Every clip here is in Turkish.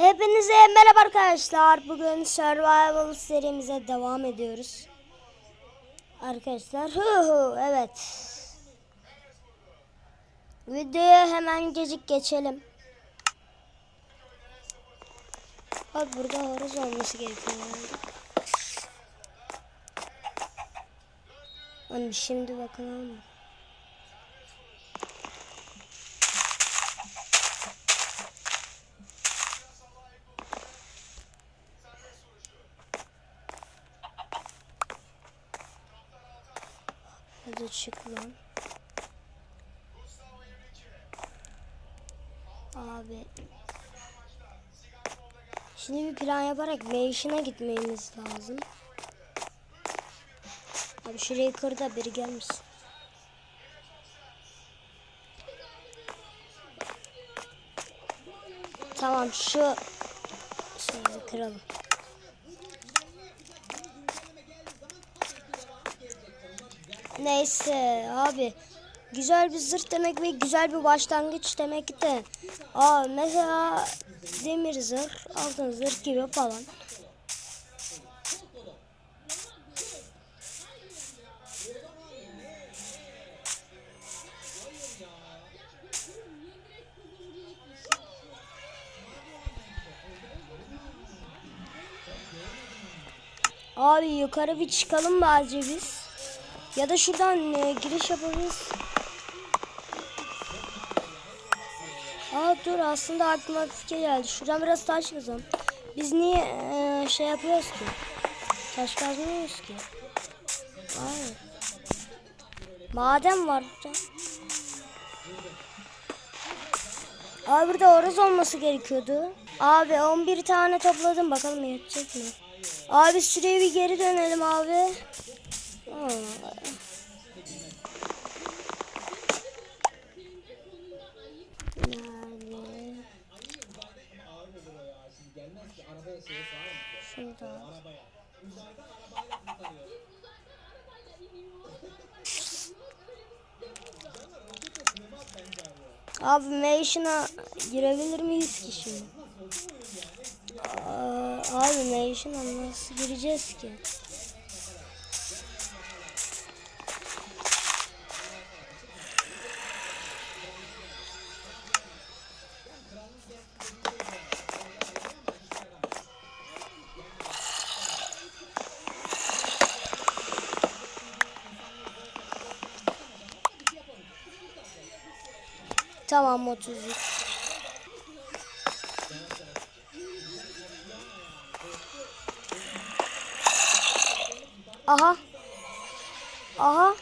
Hepinize merhaba arkadaşlar. Bugün Survival serimize devam ediyoruz. Arkadaşlar hu hu evet. Videoya hemen gecik geçelim. Bak burada horoz olması gerekiyor. Hani şimdi bakalım. Hadi çık lan. Abi. Şimdi bir plan yaparak Mansion'a gitmemiz lazım. Abi şurayı kır biri gelmesin. Tamam şu şeyi kıralım. Neyse abi. Güzel bir zırh demek ve güzel bir başlangıç demek de. Aa mesela demir zırh, altın zırh gibi falan. Abi yukarı bir çıkalım bence biz. Ya da şuradan e, giriş yapabiliriz. Aa dur aslında aklıma bir fikir geldi. Şuradan biraz taş kazalım. Biz niye e, şey yapıyoruz ki? Taş kazmıyoruz ki. Hayır. Maden var burada. Abi burada oruz olması gerekiyordu. Abi 11 tane topladım bakalım yetecek mi? Abi süreye bir geri dönelim abi. Nerede? Şurada. Abi Mansion'a girebilir miyiz ki şimdi? Aa, abi Mansion'a nasıl gireceğiz ki? Tamam 33. Aha. Aha.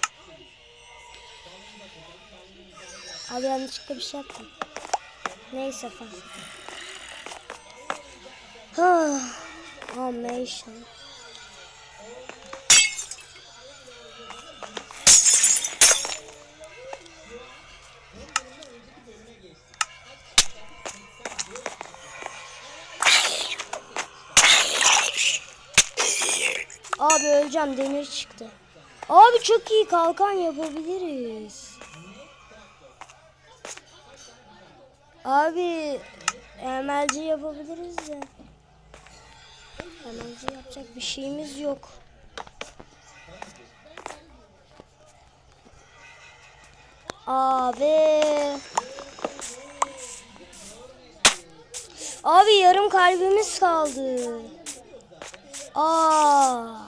Abi yanlışlıkla bir şey yaptım. Neyse falan. Huh. Amazing. Öleceğim demir çıktı. Abi çok iyi kalkan yapabiliriz. Abi emelci yapabiliriz de. Emelci yapacak bir şeyimiz yok. Abi. Abi yarım kalbimiz kaldı. Aa.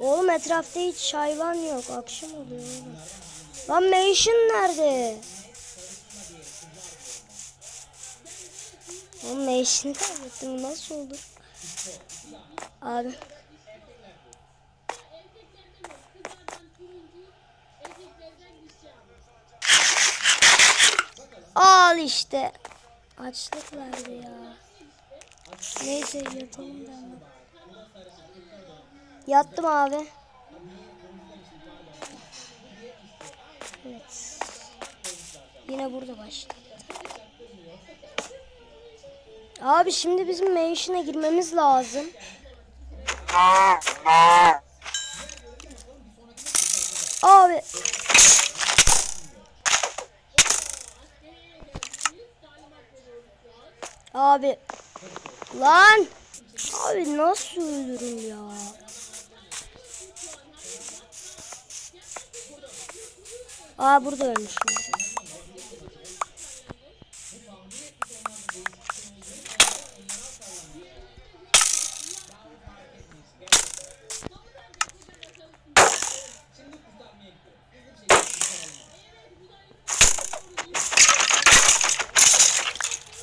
Oğlum etrafta hiç hayvan yok. Akşam oluyor oğlum. Lan Mansion nerede? Oğlum Mansion'ı kaybettim. Nasıl olur? Abi. Al işte. Açlık verdi ya. Neyse yatalım ben. Yattım abi. Evet. Yine burada başladı. Abi şimdi bizim mansion'a girmemiz lazım. Abi. Abi. Lan. Abi nasıl ölürüm ya? Aa burada ölmüşüm.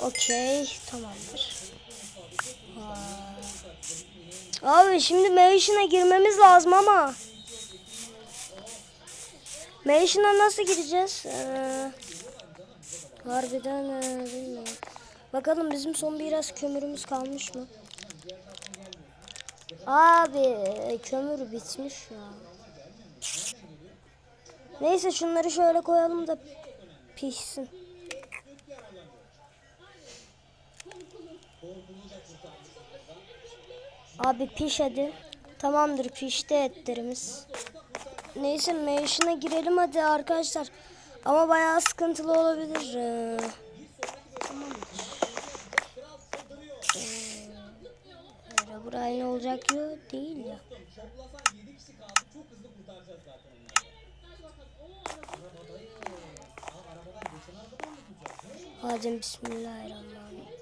Okey, tamamdır. Aa. Abi şimdi Mansion'a girmemiz lazım ama. Mansion'a nasıl gireceğiz? Ee, harbiden ee, bilmiyorum. Bakalım bizim son biraz kömürümüz kalmış mı? Abi kömür bitmiş ya. Neyse şunları şöyle koyalım da pişsin. Abi piş hadi. Tamamdır pişti etlerimiz. Neyse mansion'a girelim hadi arkadaşlar. Ama bayağı sıkıntılı olabilir. Ee. Ee, buraya ne olacak ya değil ya. Hadi bismillahirrahmanirrahim.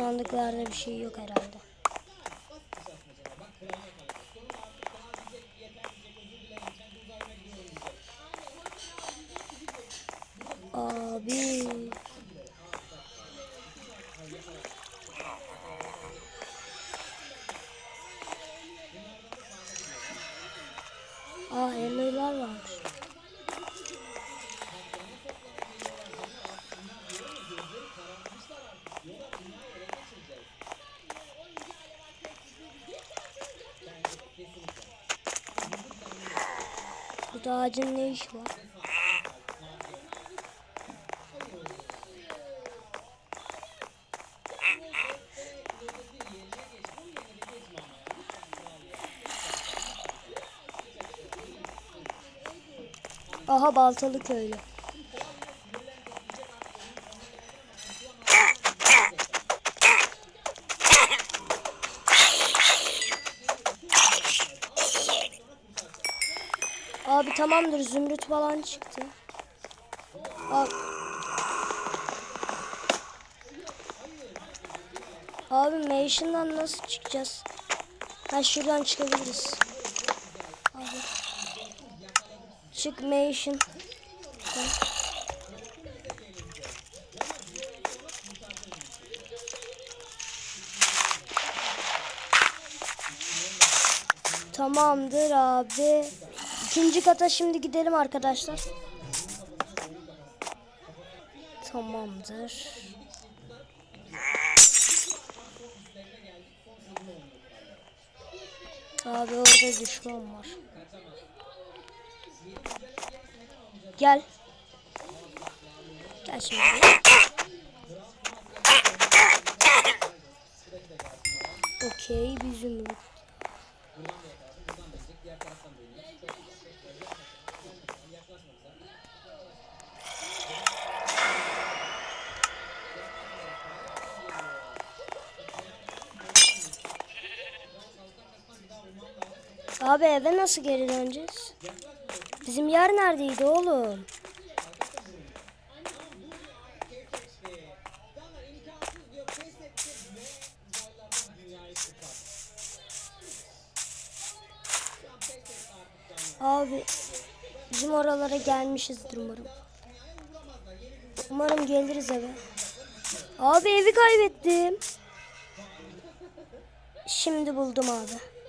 Sandıklarda bir şey yok herhalde. Burada ağacın ne işi var? Aha baltalı köylü. Abi tamamdır zümrüt falan çıktı. Abi, Abi Mansion'dan nasıl çıkacağız? Ha şuradan çıkabiliriz. Abi. Çık Mansion. Tamamdır abi. İkinci kata şimdi gidelim arkadaşlar. Tamamdır. Abi orada düşman var. Gel. Gel şimdi. Okey bir zümrüt. Abi eve nasıl geri döneceğiz? Bizim yer neredeydi oğlum? Abi bizim oralara gelmişizdir umarım. Umarım geliriz eve. Abi evi kaybettim. Şimdi buldum abi.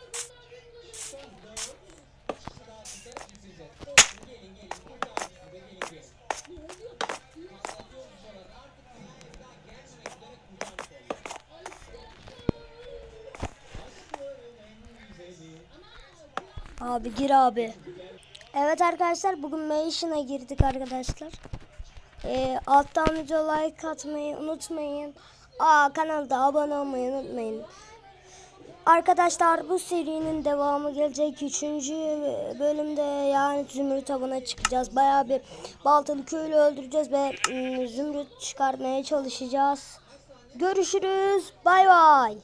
Abi gir abi. Evet arkadaşlar bugün Mansion'a girdik arkadaşlar. Ee, alttan video like atmayı unutmayın. Aa kanalda abone olmayı unutmayın. Arkadaşlar bu serinin devamı gelecek. Üçüncü bölümde yani Zümrüt avına çıkacağız. Bayağı bir baltalı köylü öldüreceğiz ve ım, Zümrüt çıkarmaya çalışacağız. Görüşürüz. Bay bay.